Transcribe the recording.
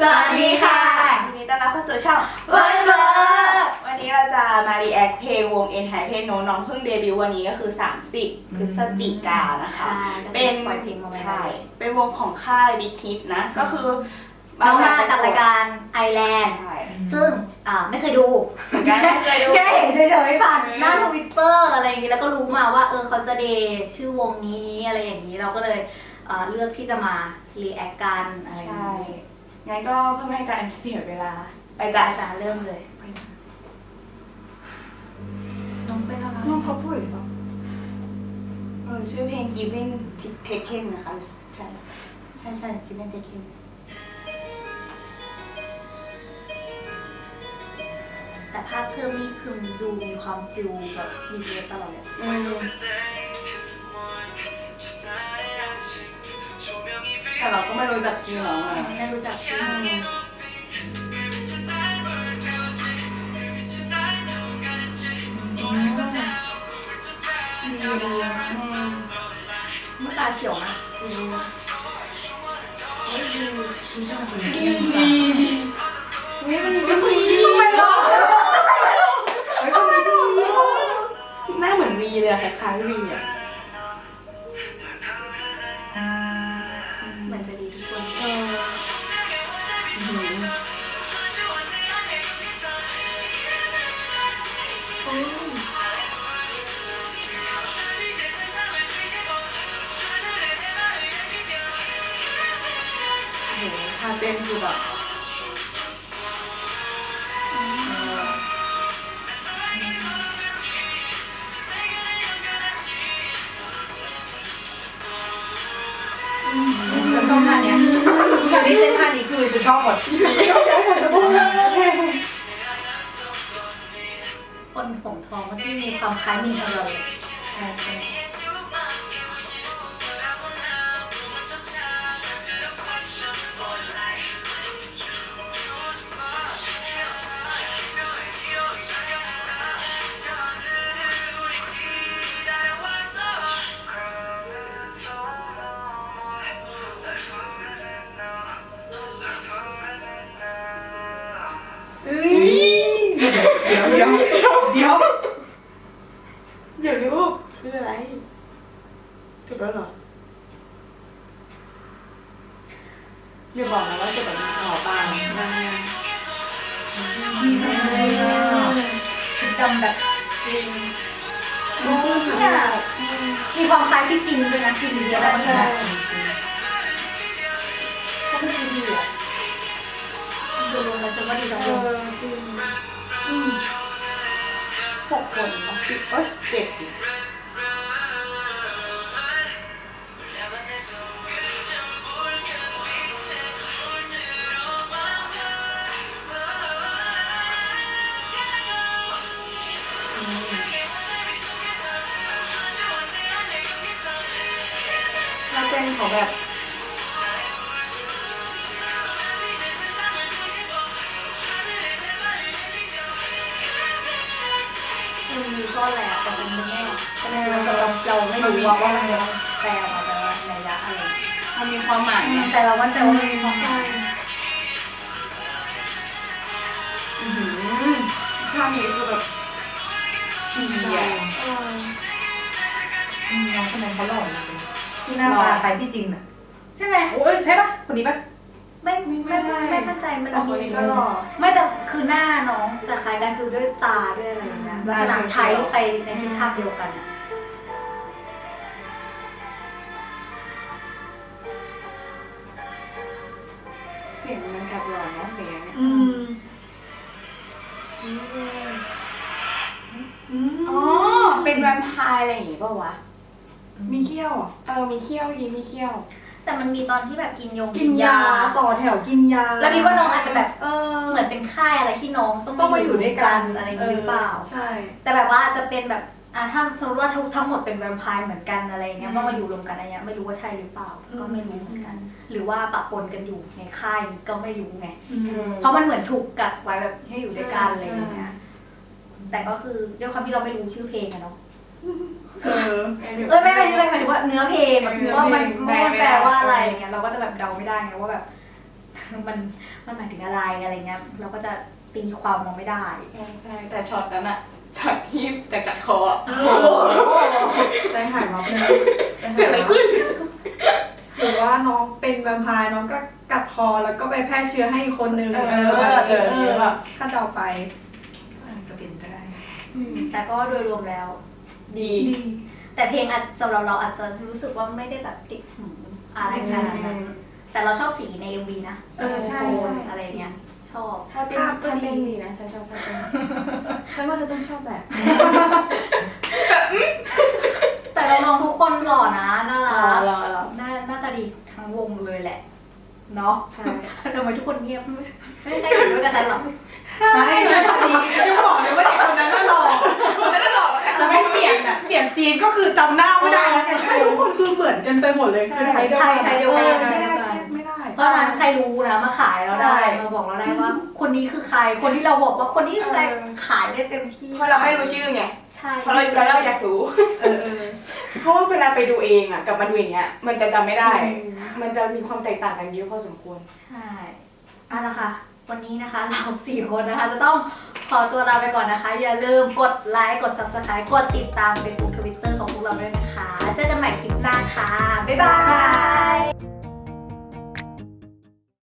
สวัสดีค่ะยินดีต้อนรับเข้าสู่ช่องเวิร์ดเวิร์ดวันนี้เราจะมารีแอคเพลงวงเอ็นไฮเพลงโนน้องเพิ่งเดบิวต์วันนี้ก็คือ 30 พฤศจิกายนนะคะ เป็นปล่อยเพลงมาไว้ใช่เป็นวงของค่ายบิ๊กฮิตนะ ก็คือน้องมาจากรายการไอแลนด์ใช่ซึ่งอ่าไม่เคยดูเหมือนกันไม่เคยดูแค่เห็นเฉยๆผ่านอืมหน้าทวิตเตอร์อะไรอย่างงี้แล้วก็รู้มาว่าเออเขาจะเดย์ชื่อวงนี้นี้อะไรอย่างนี้เราก็เลยอ่าเลือกที่จะมารีแอคกันอะไรอย่างใช่นี้ งั้นก็เพื่อไม่ให้การเสียเวลา ไปอาจ้ะจารย์เริ่มเลยน้องเป็นอะไรน้องเขาพูดหรือเปล่าเออชื่อเพลง Given Taken นะคะ ใช่ ใช่ใช่ Given Taken แต่ภาพเพิ่มนี่คือดูมีความฟิลแบบมีเยตลอดเลย แต่เราก็ไม่รู้จักชื่อน้องอะไม่รู้จักชื่อมมุตาเฉียวนะจริงเฮ้ยดูดูช่างมันดีดีดีเฮ้ยมันดีทำไมหรอเฮ้ยคนนี้ดีหน้าเหมือนวีเลยคล้ายๆวีอะ เต้นคือแบบเออฉันชอบท่าเนี้ยฉันได้เต้นท่านี้คือฉันชอบหมดคนผมทองมันที่มีความคล้ายมีอะไรเล เดี๋ยว เดี๋ยวลูกคืออะไรจบแล้วเหรออย่าบอกนะว่าจบแบบนี้ต่อไปยังดีจังเลยอะชุดดำแบบจริงเนี่ยมีความคล้ายพี่จินด้วยนะจินเยอะนะใช่เขาเป็นดีอะดูรวมแล้วฉันว่าดีจังเอเลยอจริงอืม หกคนเนาะเอ้ยเจ็ดดิถ้าเต้นเขาแบบ มันมีซ่อนแหละแต่ฉันไม่แน่ฉันไม่รู้เราเราไม่รู้ว่าว่ามันจะแปลออกมาแปลว่าในยะอะไรมันมีความหมายนะแต่เรามั่นใจว่ามันมีความหมายอื้อหือท่านี้คือแบบดีอะเออน้องคนนั้นเขาหล่อจริงที่หน้าตาคล้ายพี่จินอะ ใช่ไหมโอ้ยใช่ปะคนนี้ปะ ไม่ไม่ไม่มั่นใจมันแต่คนนี้ก็หล่อ ไม่แต่คือหน้าน้องจะคล้ายกันคือด้วยตาด้วยอะไรอย่างเงี้ยลักษณะไทยไปในทิศทางเดียวกันอะเสียงมันกับหล่อเนาะเสียงเนี่ยอืมอ๋อ เป็นแวมไพร์อะไรอย่างงี้ป่าวะ มีเขี้ยวอะเออ มีเขี้ยวยีมีเขี้ยว แต่มันมีตอนที่แบบกินยงกินยาต่อแถวกินยาแล้วคิดว่าน้องอาจจะแบบเออเหมือนเป็นค่ายอะไรที่น้องต้องต้องมาอยู่ด้วยกันอะไรอย่างงี้หรือเปล่า ใช่ แต่แบบว่าจะเป็นแบบอะถ้าสมมติว่าทั้งทั้งหมดเป็นแวมไพร์เหมือนกันอะไรอย่างเงี้ยอืมต้องมาอยู่รวมกันอะไรเงี้ยไม่รู้ว่าใช่หรือเปล่าอืมก็ไม่รู้เหมือนกัน หรือว่าปะปนกันอยู่ในค่ายก็ไม่รู้ไงอืมเพราะมันเหมือนถูกกัดไว้แบบให้อยู่ด้วยกันอะไรอย่างเงี้ยแต่ก็คือด้วยความที่เราไม่รู้ชื่อเพลงอะเนาะ เออ เออไม่ไม่ไม่หมายถึงว่าเนื้อเพลงแบบเนื้อว่ามันเพลงว่ามันแปแปลลว่าว่าอะอะไรไรอย่างเงี้ยเราก็จะแบบเดาไม่ได้ไงว่าแบบ มันมันหมายถึงอะไรอะไรเงี้ยเราก็จะตีความมองไม่ได้ ใช่ใช่แต่ช็อตนั้นอะช็อตที่จะกัดคออะใจหายวับเลยเกิดอะไรขึ้นหรือว่าน้องเป็นแวมไพร์น้องก็กัดคอแล้วก็ไปแพร่เชื้อให้อีกคนนึงเออเออแบบเจอเออเยอะแบบถ้าเดาไปก็อาจจะเป็นได้อืมแต่ก็โดยรวมแล้ว ดี แต่เพลงอาจสำหรับเราอาจจะรู้สึกว่าไม่ได้แบบติดหูอะไรขนาดนั้นแต่เราชอบสีใน MV นะเออใช่โทใช่นอะไรเงี้ยชอบ ถ้าเต้นภาพก็ถ้าดีเต้นดีนะฉันชอบท่าเต้นฉันว่าเธอต้องชอบแบบ แต่เราลองทุกคนหล่อนะน่ารอรักรอรอหน้าหน้าตาดีทั้งวงเลยแหละ เนาะใช่ ทำไมทุกคนเงียบไม่ได้เห็นด้วยกับฉันหรอใช่แล้วตอนนี้จะบอกเลยว่าเด็กคนนั้นน่ะหล่อ คือจำหน้าไม่ได้แล้วกันทุกคนคือเหมือนกันไปหมดเลยคือไทยไทยไทยเดียวกันออไทยแยเดียวกกันแยกไม่ได้เพราะฉะนั้นใครรู้นะมาขายเราได้ใช่มาบอกเราได้ว่า คนนี้คือใครคนที่เราบอกว่าคนนี้คือใครเออขายได้เต็มที่เพราะเราไม่รู้ชื่อไงใช่เพราะเราเราเราอยากรู้เออเออเพราะว่าเวลาไปดูเองอะกับมาดูอย่างเงี้ยมันจะจำไม่ได้อืมมันจะมีความแตกต่างกันเยอะพอสมควรใช่เอาละค่ะวันนี้นะคะเราสี่คนนะคะจะต้องขอตัวลาไปก่อนนะคะ อย่าลืมกดไลค์ กด subscribe กดติดตาม Facebook Twitter ของพวกเราด้วยนะคะ เจอกันใหม่คลิปหน้าค่ะ บ๊ายบาย